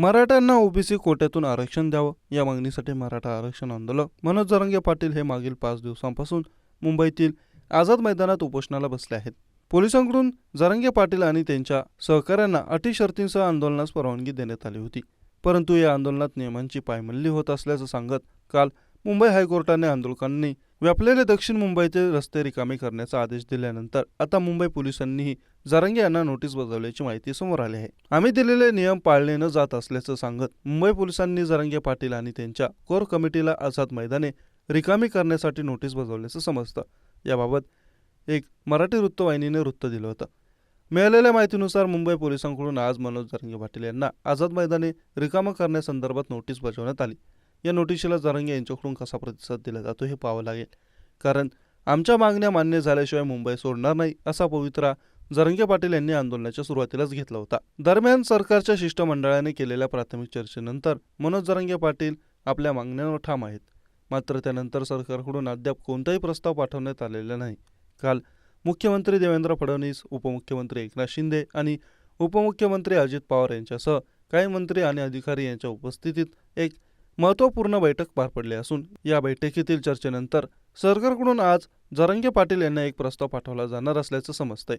मराठ्यांना ओबीसी कोट्यातून आरक्षण द्यावं या मागणीसाठी मराठा आरक्षण आंदोलन मनोज जरंगे पाटील हे मागील पाच दिवसांपासून मुंबईतील आझाद मैदानात उपोषणाला बसले आहेत. पोलिसांकडून जरंगे पाटील आणि त्यांच्या सहकाऱ्यांना अटी शर्तींसह आंदोलनास परवानगी देण्यात आली होती. परंतु या आंदोलनात नियमांची पायमल्ली होत असल्याचं सांगत काल मुंबई हायकोर्टाने आंदोलकांनी व्यापलेले दक्षिण मुंबईचे रस्ते रिकामे करण्याचा आदेश दिल्यानंतर आता मुंबई पोलिसांनीही जरंगे यांना नोटीस बजावल्याची माहिती समोर आली आहे. आम्ही दिलेले नियम पाळले न जात असल्याचं सांगत मुंबई पोलिसांनी जरंगे पाटील आणि त्यांच्या कोर कमिटीला आझाद मैदाने रिकामी करण्यासाठी नोटीस बजावल्याचं समजतं. याबाबत एक मराठी वृत्तवाहिनीने वृत्त दिलं होतं. मिळालेल्या माहितीनुसार मुंबई पोलिसांकडून आज मनोज जरंगे पाटील यांना आझाद मैदाने रिकामं करण्यासंदर्भात नोटीस बजावण्यात आली. या नोटिशीला जरंगे यांच्याकडून कसा प्रतिसाद दिला जातो हे पाहावं लागेल. कारण आमच्या मागण्या मान्य झाल्याशिवाय मुंबई सोडणार नाही असा पवित्रा जरंगे पाटील यांनी आंदोलनाच्या सुरुवातीलाच घेतला होता. दरम्यान सरकारच्या शिष्टमंडळाने केलेल्या प्राथमिक चर्चेनंतर मनोज जरंगे पाटील आपल्या मागण्यांवर ठाम आहेत. मात्र त्यानंतर सरकारकडून अद्याप कोणताही प्रस्ताव पाठवण्यात आलेला नाही. काल मुख्यमंत्री देवेंद्र फडणवीस उपमुख्यमंत्री एकनाथ शिंदे आणि उपमुख्यमंत्री अजित पवार यांच्यासह काही मंत्री आणि अधिकारी यांच्या उपस्थितीत एक महत्त्वपूर्ण बैठक पार पडली असून या बैठकीतील चर्चेनंतर सरकारकडून आज जरंगे पाटील यांना एक प्रस्ताव पाठवला जाणार असल्याचं समजतंय.